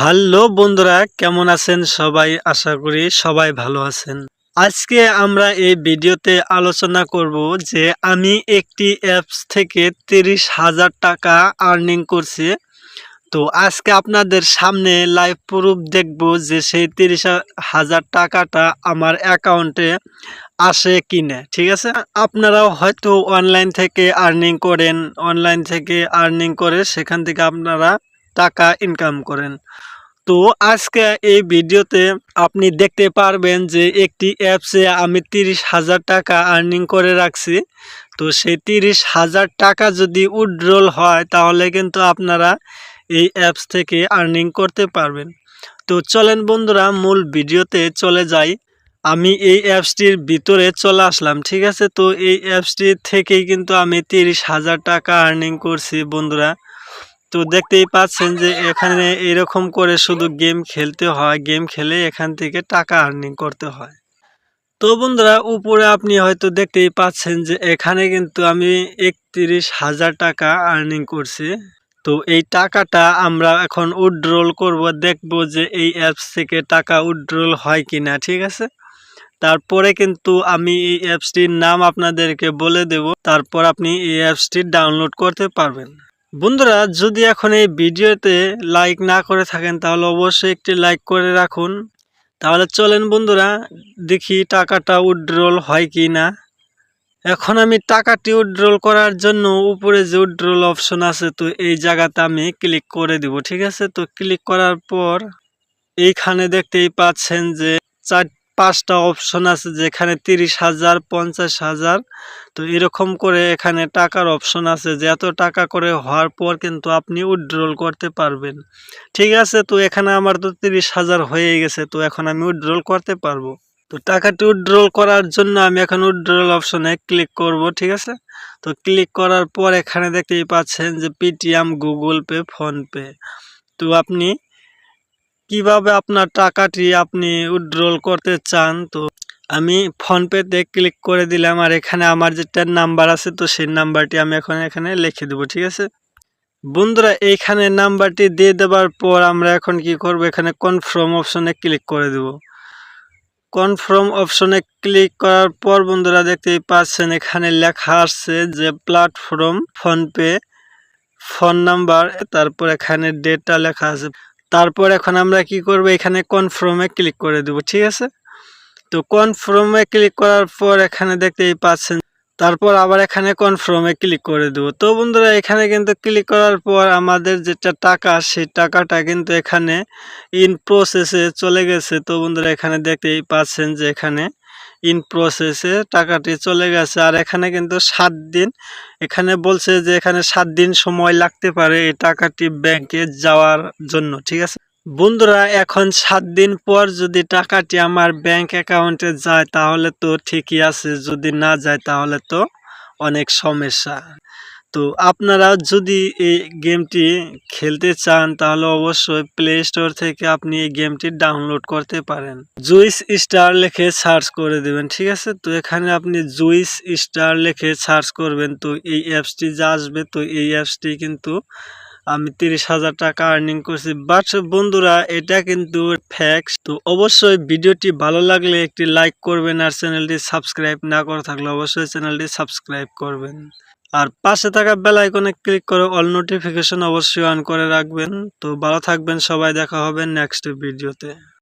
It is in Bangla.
হ্যালো বন্ধুরা, কেমন আছেন সবাই? আশা করি সবাই ভালো আছেন। আজকে আমরা এই ভিডিওতে আলোচনা করব যে আমি একটি অ্যাপস থেকে তিরিশ হাজার টাকা আর্নিং করছি। তো আজকে আপনাদের সামনে লাইভ প্রুফ দেখব যে সেই তিরিশ হাজার টাকাটা আমার অ্যাকাউন্টে আসে কিনে, ঠিক আছে? আপনারাও হয়তো অনলাইন থেকে আর্নিং করেন অনলাইন থেকে আর্নিং করে সেখান থেকে আপনারা টাকা ইনকাম করেন। তো আজকে এই ভিডিওতে আপনি দেখতে পারবেন যে একটি অ্যাপসে আমি তিরিশ হাজার টাকা আর্নিং করে রাখছি। তো সেই তিরিশ হাজার টাকা যদি উইড্রল হয়, তাহলে কিন্তু আপনারা এই অ্যাপস থেকে আর্নিং করতে পারবেন। তো চলেন বন্ধুরা, মূল ভিডিওতে চলে যাই। আমি এই অ্যাপসটির ভিতরে চলে আসলাম, ঠিক আছে? তো এই অ্যাপসটি থেকেই কিন্তু আমি তিরিশ হাজার টাকা আর্নিং করছি বন্ধুরা। তো দেখতেই পাচ্ছেন যে এখানে এরকম করে শুধু গেম খেলতে হয় গেম খেলে এখান থেকে টাকা আর্নিং করতে হয়। তো বন্ধুরা, উপরে আপনি হয়তো দেখতেই পাচ্ছেন যে এখানে কিন্তু আমি একত্রিশ হাজার টাকা আর্নিং করছি। তো এই টাকাটা আমরা এখন উইড্রল করব, দেখব যে এই অ্যাপস থেকে টাকা উইড্রল হয় কি না ঠিক আছে? তারপরে কিন্তু আমি এই অ্যাপসটির নাম আপনাদেরকে বলে দেব, তারপর আপনি এই অ্যাপসটি ডাউনলোড করতে পারবেন। বন্ধুরা, যদি এখন এই ভিডিওতে লাইক না করে থাকেন, তাহলে অবশ্যই একটি লাইক করে রাখুন। তাহলে চলেন বন্ধুরা, দেখি টাকাটা উইড্রল হয় কি না এখন আমি টাকাটি উইড্রল করার জন্য উপরে যে উইড্রল অপশন আছে, তো এই জায়গাতে আমি ক্লিক করে দিব, ঠিক আছে? তো ক্লিক করার পর এইখানে দেখতেই পাচ্ছেন যে চার পাঁচটা অপশন আছে যেখানে তিরিশ হাজার, পঞ্চাশ হাজার। তো এরকম করে এখানে টাকার অপশন আছে যে এত টাকা করে হওয়ার পর কিন্তু আপনি উইড্রল করতে পারবেন। ঠিক আছে, তো এখানে আমার তো তিরিশ হাজার হয়ে গেছে, তো এখন আমি উইড্রল করতে পারব। তো টাকাটি উইড্রল করার জন্য আমি এখন উইড্রল অপশনে ক্লিক করব, ঠিক আছে? তো ক্লিক করার পর এখানে দেখতেই পাচ্ছেন যে পেটিএম গুগল পে ফোনপে তো আপনি কীভাবে আপনার টাকাটি আপনি উইড্রল করতে চান, তো আমি ফোনপেতে ক্লিক করে দিলাম, আর এখানে আমার যেটা নাম্বার আছে, তো সেই নাম্বারটি আমি এখন এখানে লিখে দেবো, ঠিক আছে? বন্ধুরা, এইখানে নাম্বারটি দিয়ে দেওয়ার পর আমরা এখন কি করব, এখানে কনফার্ম অপশনে ক্লিক করে দেব। কনফার্ম অপশনে ক্লিক করার পর বন্ধুরা দেখতেই পাচ্ছেন, এখানে লেখা আসছে যে প্ল্যাটফর্ম ফোনপে ফোন নাম্বার তারপর এখানে ডেটা লেখা আছে। তারপর এখন আমরা কি করব? এখানে কনফার্মে ক্লিক করে দেব, ঠিক আছে? তো কনফার্মে ক্লিক করার পর এখানে দেখতেই পাচ্ছেন, তারপর আবার এখানে কনফার্মে ক্লিক করে দেব। তো বন্ধুরা, এখানে কিন্তু ক্লিক করার পর আমাদের যেটা টাকা, সেই টাকাটা কিন্তু এখানে ইন প্রসেসে চলে গেছে। তো বন্ধুরা, এখানে দেখতেই পাচ্ছেন যে এখানে ইন প্রসেসে টাকাটি চলে গেছে। আর এখানে কিন্তু সাত দিন, এখানে বলছে যে এখানে সাত দিন সময় লাগতে পারে এই টাকাটি ব্যাংকে যাওয়ার জন্য, ঠিক আছে? বন্ধুরা, এখন সাত দিন পর যদি টাকাটি আমার ব্যাংক অ্যাকাউন্টে যায়, তাহলে তো ঠিকই আছে। যদি না যায়, তাহলে তো অনেক সমস্যা। তো আপনারা যদি এই গেমটি খেলতে চান, তাহলে অবশ্যই প্লে স্টোর থেকে আপনি এই গেমটি ডাউনলোড করতে পারেন। জুইস স্টার লিখে সার্চ করে দেবেন, ঠিক আছে? তো এখানে আপনি জুইস স্টার লিখে সার্চ করবেন। তো এই অ্যাপসটি যা আসবে, তো এই অ্যাপসটি কিন্তু আমি তিরিশ হাজার টাকা আর্নিং করছি। বাট বন্ধুরা, এটা কিন্তু ফ্যাক্স তো অবশ্যই ভিডিওটি ভালো লাগলে একটি লাইক করবেন আর চ্যানেলটি সাবস্ক্রাইব না করে থাকলে অবশ্যই চ্যানেলটি সাবস্ক্রাইব করবেন। আর পাশে থাকা বেল আইকনে ক্লিক করে অল নোটিফিকেশন অবশ্যই অন করে রাখবেন। তো ভালো থাকবেন, সবাই দেখা হবে নেক্সট ভিডিওতে